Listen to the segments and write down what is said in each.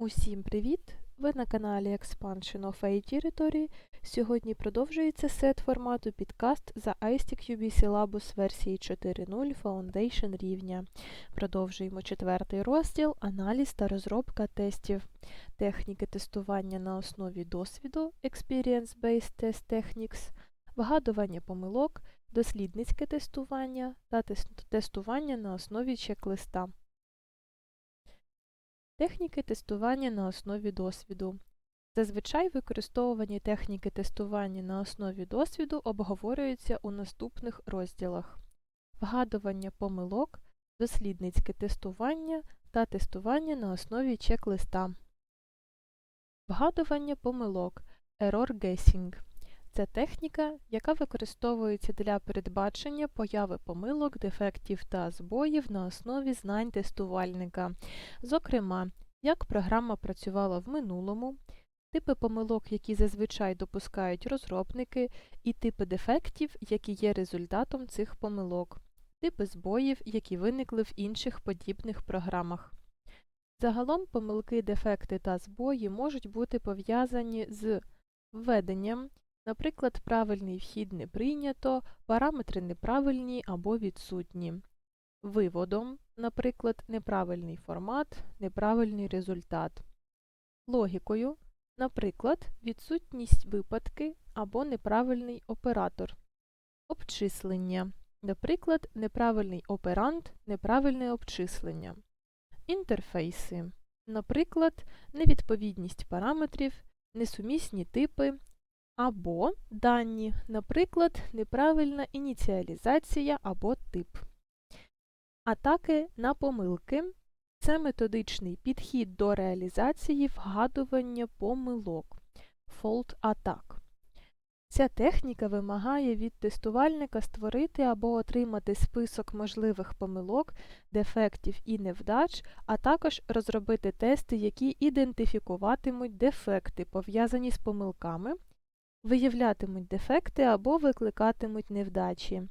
Усім привіт! Ви на каналі Expansion of A Territory. Сьогодні продовжується сет формату підкаст за ISTIC UB Syllabus версії 4.0 Foundation рівня. Продовжуємо четвертий розділ Аналіз та розробка тестів. Техніки тестування на основі досвіду Experience-Based Test Techniques, вигадування помилок, дослідницьке тестування та тестування на основі чек-листа. Техніки тестування на основі досвіду. Зазвичай використовувані техніки тестування на основі досвіду обговорюються у наступних розділах: вгадування помилок, дослідницьке тестування та тестування на основі чек-листа. Вгадування помилок Error Guessing це техніка, яка використовується для передбачення появи помилок, дефектів та збоїв на основі знань тестувальника. Зокрема, як програма працювала в минулому, типи помилок, які зазвичай допускають розробники, і типи дефектів, які є результатом цих помилок, типи збоїв, які виникли в інших подібних програмах. Загалом помилки, дефекти та збої можуть бути пов'язані з введенням, наприклад, правильний вхід не прийнято, параметри неправильні або відсутні, виводом, наприклад, неправильний формат, неправильний результат, логікою, наприклад, відсутність випадки або неправильний оператор, обчислення, наприклад, неправильний оперант, неправильне обчислення, інтерфейси, наприклад, невідповідність параметрів, несумісні типи, або дані, наприклад, неправильна ініціалізація або тип. Атаки на помилки це методичний підхід до реалізації вгадування помилок Fault Attack. Ця техніка вимагає від тестувальника створити або отримати список можливих помилок, дефектів і невдач, а також розробити тести, які ідентифікуватимуть дефекти, пов'язані з помилками, виявлятимуть дефекти або викликатимуть невдачі.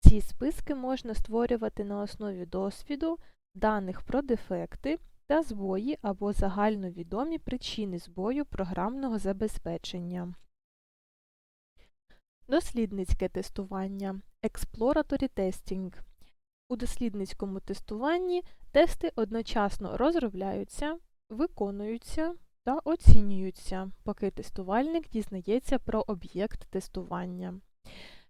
Ці списки можна створювати на основі досвіду, даних про дефекти та збої або загальновідомі причини збою програмного забезпечення. Дослідницьке тестування Exploratory Testing. У дослідницькому тестуванні тести одночасно розробляються, виконуються та оцінюються, поки тестувальник дізнається про об'єкт тестування.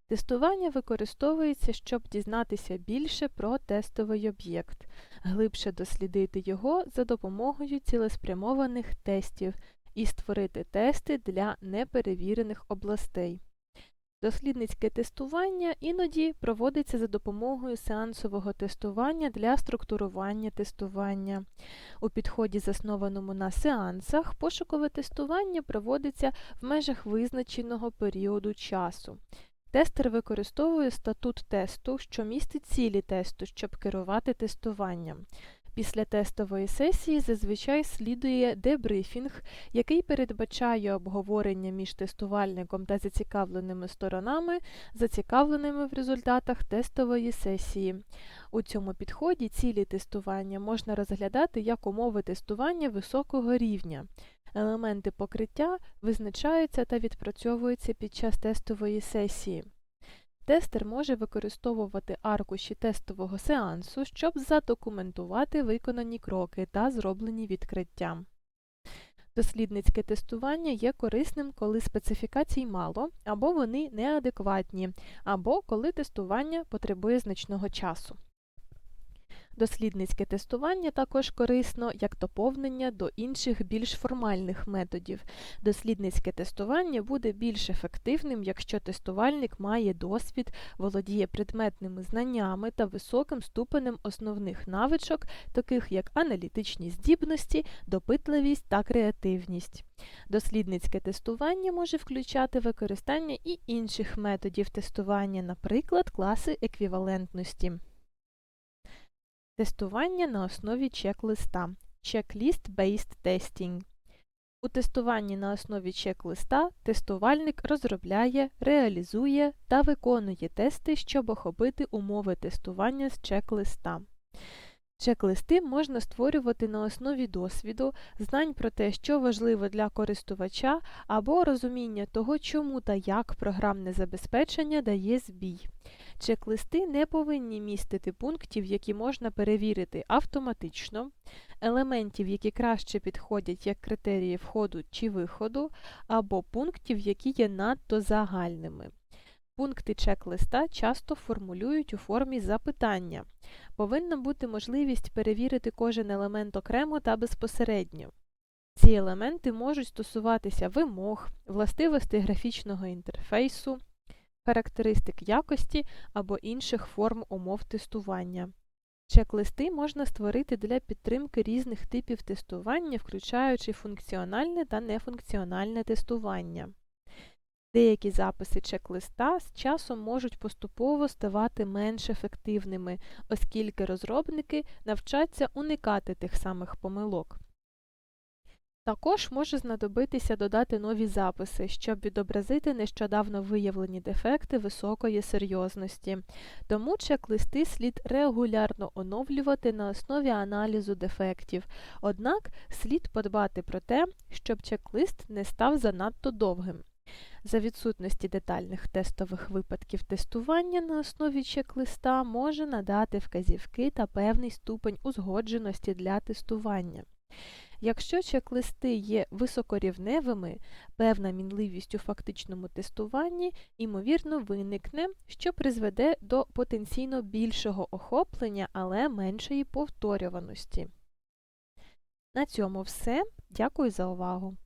Тестування використовується, щоб дізнатися більше про тестовий об'єкт, глибше дослідити його за допомогою цілеспрямованих тестів і створити тести для неперевірених областей. Дослідницьке тестування іноді проводиться за допомогою сеансового тестування для структурування тестування. У підході, заснованому на сеансах, пошукове тестування проводиться в межах визначеного періоду часу. Тестер використовує статут тесту, що містить цілі тесту, щоб керувати тестуванням. Після тестової сесії зазвичай слідує дебрифінг, який передбачає обговорення між тестувальником та зацікавленими сторонами, зацікавленими в результатах тестової сесії. У цьому підході цілі тестування можна розглядати як умови тестування високого рівня. Елементи покриття визначаються та відпрацьовуються під час тестової сесії. Тестер може використовувати аркуші тестового сеансу, щоб задокументувати виконані кроки та зроблені відкриття. Дослідницьке тестування є корисним, коли специфікацій мало, або вони неадекватні, або коли тестування потребує значного часу. Дослідницьке тестування також корисно як доповнення до інших більш формальних методів. Дослідницьке тестування буде більш ефективним, якщо тестувальник має досвід, володіє предметними знаннями та високим ступенем основних навичок, таких як аналітичні здібності, допитливість та креативність. Дослідницьке тестування може включати використання і інших методів тестування, наприклад, класи еквівалентності. Тестування на основі чек-листа Checklist-Based Testing. У тестуванні на основі чек-листа тестувальник розробляє, реалізує та виконує тести, щоб охопити умови тестування з чек-листа. Чек-листи можна створювати на основі досвіду, знань про те, що важливо для користувача, або розуміння того, чому та як програмне забезпечення дає збій. Чек-листи не повинні містити пунктів, які можна перевірити автоматично, елементів, які краще підходять як критерії входу чи виходу, або пунктів, які є надто загальними. Пункти чек-листа часто формулюють у формі запитання. Повинна бути можливість перевірити кожен елемент окремо та безпосередньо. Ці елементи можуть стосуватися вимог, властивостей графічного інтерфейсу, характеристик якості або інших форм умов тестування. Чек-листи можна створити для підтримки різних типів тестування, включаючи функціональне та нефункціональне тестування. Деякі записи чек-листа з часом можуть поступово ставати менш ефективними, оскільки розробники навчаться уникати тих самих помилок. Також може знадобитися додати нові записи, щоб відобразити нещодавно виявлені дефекти високої серйозності. Тому чек-листи слід регулярно оновлювати на основі аналізу дефектів. Однак слід подбати про те, щоб чек-лист не став занадто довгим. За відсутності детальних тестових випадків тестування на основі чек-листа може надати вказівки та певний ступень узгодженості для тестування. Якщо чек-листи є високорівневими, певна мінливість у фактичному тестуванні, ймовірно, виникне, що призведе до потенційно більшого охоплення, але меншої повторюваності. На цьому все. Дякую за увагу!